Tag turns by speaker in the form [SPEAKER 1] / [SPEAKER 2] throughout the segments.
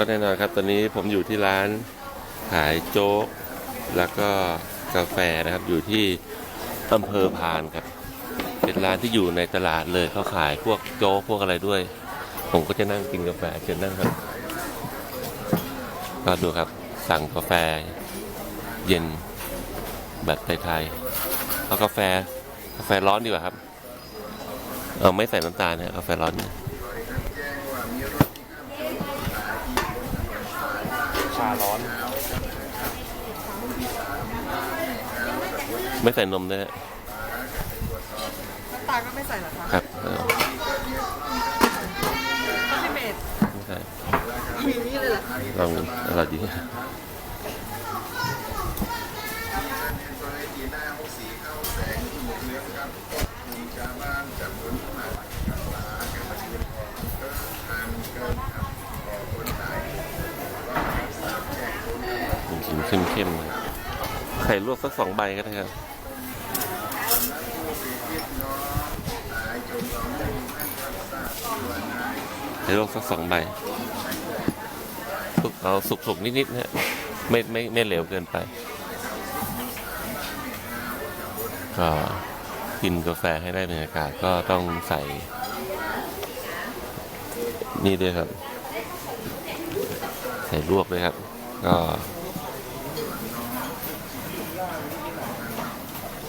[SPEAKER 1] ก็แน่นอนครับ ตอนนี้ผมอยู่ที่ร้านขายโจ๊ก แล้วก็กาแฟนะครับ อยู่ที่อำเภอพานครับ เป็นร้านที่อยู่ในตลาดเลยเขาขายพวกโจ๊กพวกอะไรด้วย ผมก็จะนั่งกินกาแฟเชิญนั่งครับก็ดูครับ สั่งกาแฟ เย็นแบบไทยๆเอากาแฟกาแฟร้อนดีกว่าครับ เอาไม่ใส่น้ำตาลนะกาแฟร้อนเนี่ย
[SPEAKER 2] ชา ร้อน
[SPEAKER 1] ไม่ใส่นมด้วยนะ
[SPEAKER 3] น้ำตาลก็ไม่ใส่เหรอคะ
[SPEAKER 1] ครับเออ
[SPEAKER 3] พี่เมด
[SPEAKER 1] ไม่ใช่
[SPEAKER 3] มีนี่เลยเหรอ
[SPEAKER 1] ลองอร่อยดี เข้มๆเลยไข่ลวกสักสองใบก็ได้ครับไข่ลวกสักสองใบสุกเอาสุกๆนิดๆนะฮะไม่ไม่ไม่เหลวเกินไป ก็กินกาแฟให้ได้บรรยากาศก็ต้องใส่ นี่ด้วยครับ ใส่ลวกด้วยครับ ก็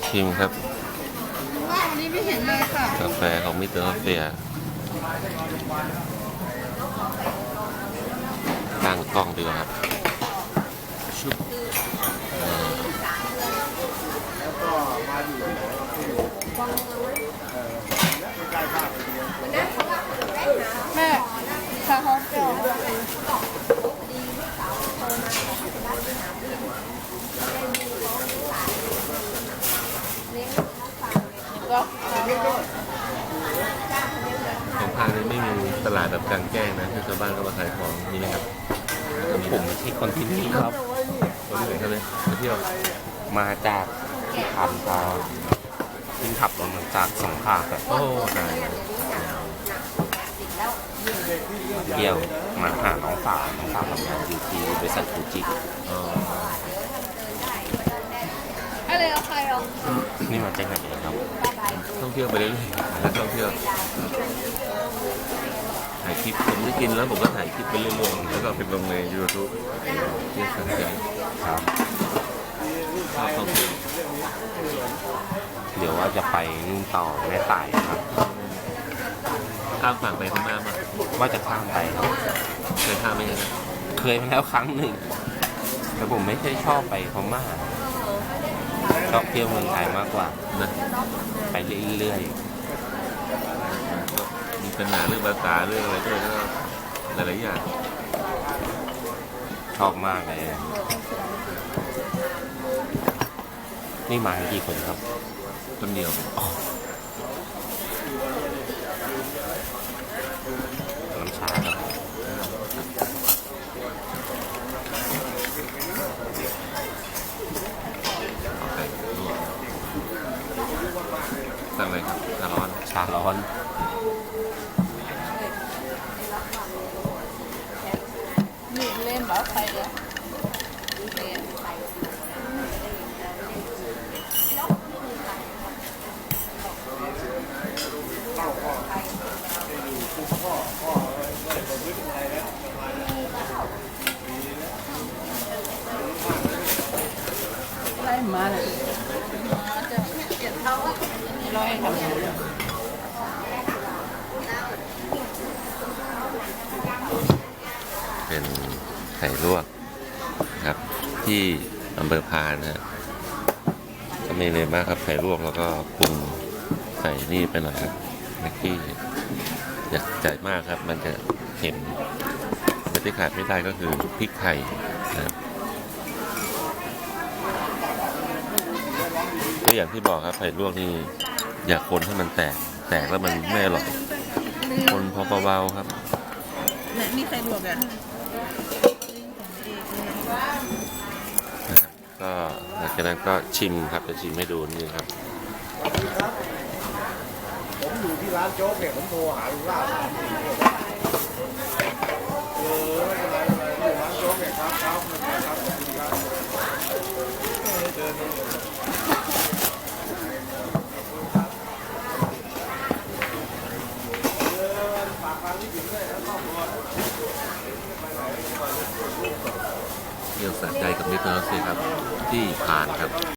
[SPEAKER 1] ชิมครับ
[SPEAKER 3] ว่าวันนี้ไม่เห็นเลยค่ะ
[SPEAKER 1] กาแฟของมิสเตอร์เฟียตั้งกล้องดีกว่าครับชุบเออ
[SPEAKER 3] แม่ชาฮอตสีก็
[SPEAKER 1] ของพาง นี้ไม่มีตลาดแบบกลางแจ้งนะคือชาวบ้านก็มาขายของนี่นะครับ
[SPEAKER 2] ผมไม่ใช่คนที่นี่ครับ
[SPEAKER 1] คนไหนครับเนี่ยมาเที่ยว
[SPEAKER 2] มาจากที่ขับมาที่ขับรถมาจากสงขลาแบบ
[SPEAKER 1] โอ้ตายแล้ว
[SPEAKER 2] เที่ยวมาหาน้องสาวน้องสาวทำงานอยู่ที่บริษัทฟูจิ
[SPEAKER 1] อ๋อ
[SPEAKER 3] อะไรเอาใครเอา
[SPEAKER 2] นี่มาจากไหนครับ
[SPEAKER 1] ท่องเที่ยวไปเรื่อยๆนักท่องเที่ยวถ่ายค ลิปผมได้กินแล้วผมก็ถ่ายคลิปไปเรื่อยๆแล้วก็เป็นลงในยูทูบที่สนใจ
[SPEAKER 2] ครับ
[SPEAKER 1] ชอบท่องเที่ยว
[SPEAKER 2] เดี๋ยวว่าจะไปนู่นต่อแม่สายครับ
[SPEAKER 1] ข้ามฝั่งไปพม่ามา
[SPEAKER 2] ว่าจะข้ามไปครับ
[SPEAKER 1] เคยข้ามไหมยัง
[SPEAKER 2] เคยมาแล้วครั้งหนึ่งแต่ผมไม่ใช่ชอบไปพม่าชอบเที่ยวเมืองไทยมากกว่า
[SPEAKER 1] นะ
[SPEAKER 2] ไปเรื่อย
[SPEAKER 1] ก็ มีปัญหาเรื่องภาษาเรื่องอะไรด้วยแล้วก็หลายๆอย่าง
[SPEAKER 2] ๆชอบมากเลย นี่มากันกี่คนครับ
[SPEAKER 1] คนเดียว
[SPEAKER 2] น้ำชาครับ
[SPEAKER 1] ร้อน
[SPEAKER 2] นี่
[SPEAKER 3] เล่นเหรอใครเนี่ยไล่มาเลยจะเปลี่ยนเท่าร้อยครับ
[SPEAKER 1] เป็น ไข่ลวกครับ ที่อำเภอพานนะก็ไม่เลยมากครับไข่ลวกแล้วก็ปรุงใส่นี่ไปหน่อยครับแม็กกี้อยากจ่ายมากครับ มันจะเค็มและที่ขาดไม่ได้ก็คือพริกไทยนะครับก็อย่างที่บอกครับไข่ลวกนี่อย่าคนให้มันแตก แตกแล้วมันไม่อร่อย คนพอเบาๆครับ
[SPEAKER 3] ไหนมีใครบวกอะ
[SPEAKER 1] ก็หลังจากนั้นก็ชิมครับจะชิมให้ดูนี่ครับ
[SPEAKER 4] ผมอยู่ที่ร้านโจ๊กเนี่ยผมโทรหาลุงล่าสามสี่เออไม่เป็นไรไม่เป็นไร
[SPEAKER 1] เที่ยวสะใจกับนิโคลัสครับ ที่ผ่านครับ